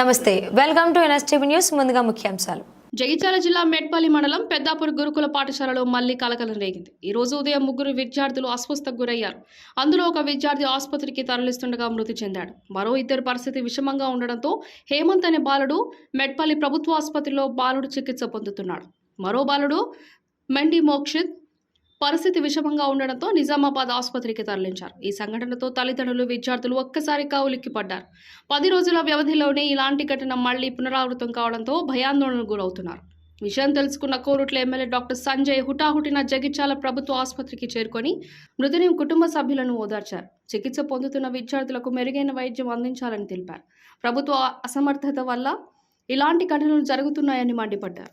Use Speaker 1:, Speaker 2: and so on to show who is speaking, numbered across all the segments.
Speaker 1: నమస్తే welcome to NSTV news ముందుగా ముఖ్యాంశాలు.
Speaker 2: జగిత్యాల జిల్లా మెట్పల్లి మండలం పెద్దాపూర్ గురుకుల పాఠశాలలో మళ్ళీ కలకలం రేగింది. ఈ రోజు ఉదయం ముగ్గురు విద్యార్థులు అస్వస్థకు గురయ్యారు. అందులో ఒక విద్యార్థి ఆసుపత్రికి తరలిస్తుండగా మృతి చెందాడు. మరో ఇద్దరు పరిస్థితి విషమంగా ఉండడంతో హేమంత్ అనే బాలుడు మెట్పల్లి ప్రభుత్వ ఆసుపత్రిలో బాలుడు చికిత్స పొందుతున్నాడు. మరో బాలుడు మెండి మోక్షిత్ పరిస్థితి విషమంగా ఉండడంతో నిజామాబాద్ ఆసుపత్రికి తరలించారు. ఈ సంఘటనతో తల్లిదండ్రులు విద్యార్థులు ఒక్కసారి కావులిక్కిపడ్డారు పది రోజుల వ్యవధిలోనే ఇలాంటి ఘటన మళ్ళీ పునరావృతం కావడంతో భయాందోళనకు గురవుతున్నారు. విషయం తెలుసుకున్న కోరుట్ల ఎమ్మెల్యే డాక్టర్ సంజయ్ హుటాహుటిన జగిత్యాల ప్రభుత్వ ఆసుపత్రికి చేరుకొని మృతుని కుటుంబ సభ్యులను ఓదార్చారు. చికిత్స పొందుతున్న విద్యార్థులకు మెరుగైన వైద్యం అందించాలని తెలిపారు. ప్రభుత్వ అసమర్థత వల్ల ఇలాంటి ఘటనలు జరుగుతున్నాయని మండిపడ్డారు.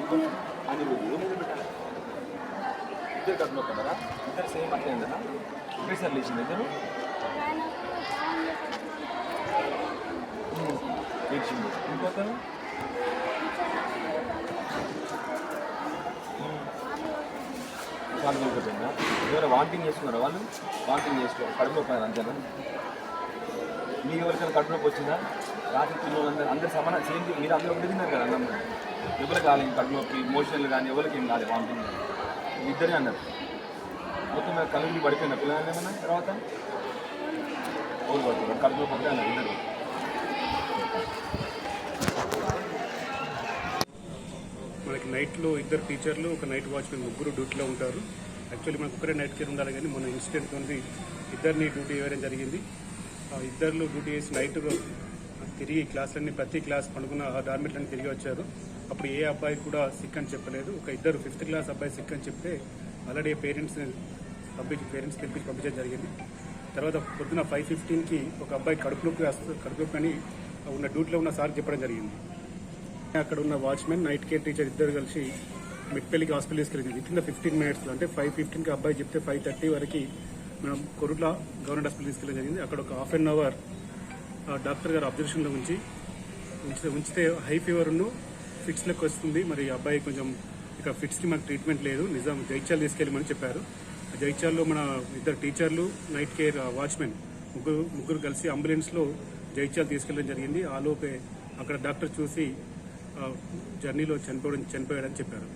Speaker 3: ఇంకో అనిరుద్ధి ఇద్దరు కడుపులో కదరా ఇద్దరు సేమ్ అట్లయిందనా ఒకేసారి లేచింది ఇద్దరు? లేచింది. ఇంకొకరు? చాలా వెళ్ళిపోయిందా ఎవరు వాంటింగ్ చేస్తున్నారా వాళ్ళు? వాంటింగ్ చేసుకోవాలి కడుపులో పోయారు అంతేనా? మీ ఎవరికైనా కడుపు నొప్పి వచ్చిందా? రాత్రి పిల్లలు అందరూ అందరు సమాన సేమ్ మీరు అందరూ ఒకటి తిన్నారు కదా అన్నం. ఎవరు కాలేదు కడుపులోకి ఇమోషనల్ కానీ ఎవరికి ఏం కాలేదు వాంటింగ్ ఇద్దరే అన్నారు. మొత్తం మీద కళ్ళు పడిపోయిన పిల్లలు ఏమన్నా? తర్వాత? ఎవరు పడుతున్నారు కడుపు అన్నారు ఇద్దరు.
Speaker 4: మనకి నైట్లో ఇద్దరు టీచర్లు ఒక నైట్ వాచ్మెన్ ముగ్గురు డ్యూటీలో ఉంటారు. యాక్చువల్లీ మనకు ఒక్కరే నైట్ కేర్ ఉండాలి కానీ మన ఇన్సిడెంట్ ఉంది ఇద్దరిని డ్యూటీ వేయడం జరిగింది. ఇద్దరు డ్యూటీ చేసి నైట్ తిరిగి క్లాసులన్నీ ప్రతి క్లాస్ పండుకున్న ఆ డార్మెట్లన్నీ తిరిగి వచ్చారు. అప్పుడు ఏ అబ్బాయి కూడా సిక్ అని చెప్పలేదు. ఒక ఇద్దరు ఫిఫ్త్ క్లాస్ అబ్బాయి సిక్ అని చెప్తే ఆల్రెడీ పేరెంట్స్ పంపించి పేరెంట్స్ తెప్పించి పంపించడం జరిగింది. తర్వాత పొద్దున ఫైవ్ ఫిఫ్టీన్కి ఒక అబ్బాయి కడుపులోకి కడుపులోకి అని ఉన్న డ్యూటీలో ఉన్న సార్ చెప్పడం జరిగింది. అక్కడ ఉన్న వాచ్మెన్ నైట్ కేర్ టీచర్ ఇద్దరు కలిసి మిట్పల్లికి హాస్పిటల్ తీసుకెళ్ళింది. విత్ ఇన్ ఫిఫ్టీన్ మినిట్స్లో అంటే ఫైవ్ ఫిఫ్టీన్కి అబ్బాయి చెప్తే ఫైవ్ థర్టీ వరకు మనం కొరుట్ల గవర్నమెంట్ హాస్పిటల్ తీసుకెళ్ళడం జరిగింది. అక్కడ ఒక హాఫ్ అన్ అవర్ డాక్టర్ గారు అబ్జర్వేషన్లో ఉంచి ఉంచితే ఉంచితే హై ఫీవర్ను ఫిట్స్లోకి వస్తుంది. మరి అబ్బాయి కొంచెం ఇక ఫిట్స్కి మనకు ట్రీట్మెంట్ లేదు. నిజాం జైత్యాలు తీసుకెళ్ళమని చెప్పారు. జైత్యాల్లో మన ఇద్దరు టీచర్లు నైట్ కేర్ వాచ్మెన్ ముగ్గురు ముగ్గురు కలిసి అంబులెన్స్లో జైత్యాలు తీసుకెళ్ళడం జరిగింది. ఆ లోపే అక్కడ డాక్టర్ చూసి జర్నీలో చనిపోవడం చనిపోయాడని చెప్పారు.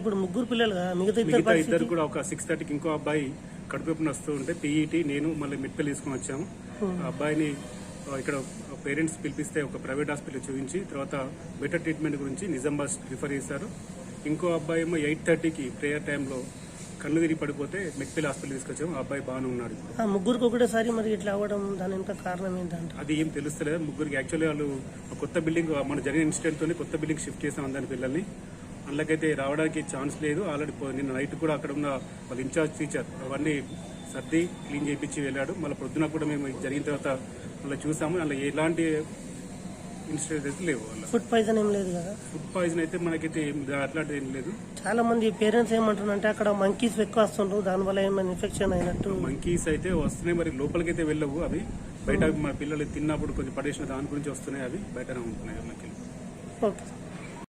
Speaker 5: ఇప్పుడు ముగ్గురు పిల్లలు మిగతా ఇద్దరు
Speaker 4: కూడా ఒక సిక్స్ థర్టీకి ఇంకో అబ్బాయి కడుపు వస్తూ ఉంటే పీఈటీ నేను మళ్ళీ మిట్పల్లి తీసుకొని వచ్చాము. ఆ అబ్బాయిని ఇక్కడ పేరెంట్స్ పిలిపిస్తే ఒక ప్రైవేట్ హాస్పిటల్ చూపించి తర్వాత బెటర్ ట్రీట్మెంట్ గురించి నిజామాబాద్ రిఫర్ చేశారు. ఇంకో అబ్బాయి ఏమో ఎయిట్ థర్టీకి ప్రేయర్ టైంలో కళ్ళు తిరిగి పడిపోతే మెట్పల్లి హాస్పిటల్ తీసుకొచ్చాము. ఆ అబ్బాయి బాగానే ఉన్నాడు
Speaker 5: ముగ్గురికి ఒకటేసారి మరి ఇట్లా అవ్వడం దాని వెనుక కారణం ఏంటంట?
Speaker 4: అది ఏం తెలుస్తలేదు. ముగ్గురికి యాక్చువల్లీ వాళ్ళు కొత్త బిల్డింగ్ మన జరిగిన ఇన్సిడెంట్ తోని కొత్త బిల్డింగ్ షిఫ్ట్ చేసాం అందరి పిల్లల్ని. అందులోకైతే రావడానికి ఛాన్స్ లేదు. ఆల్రెడీ నిన్న నైట్ కూడా అక్కడ ఉన్న వాళ్ళ ఇన్ఛార్జ్ టీచర్ అవన్నీ సర్ది క్లీన్ చేయించి వెళ్ళాడు. మళ్ళీ పొద్దున కూడా మేము ఇది జరిగిన తర్వాత మళ్ళీ చూసాము. అలా ఎలాంటి ఇన్సిడెంట్ అయితే లేవు వాళ్ళ
Speaker 5: ఫుడ్ పాయిజన్ ఏం లేదు కదా.
Speaker 4: ఫుడ్ పాయిజన్ అయితే మనకైతే ఏం అట్లాంటిది ఏం లేదు.
Speaker 5: చాలా మంది పేరెంట్స్ ఏమంటారంటే అక్కడ మంకీస్ ఎక్కువ వస్తుండ్రు. దానివల్ల ఏమైనా ఇన్ఫెక్షన్ అయినట్టు.
Speaker 4: మంకీస్ అయితే వస్తున్నాయి. మరి లోపలికైతే వెళ్ళవు అవి. బయట మన పిల్లలు తిన్నప్పుడు కొంచెం పడేసిన దాని గురించి వస్తున్నాయి అవి. బయటనే ఉంటున్నాయి మనకి
Speaker 5: ఓకే.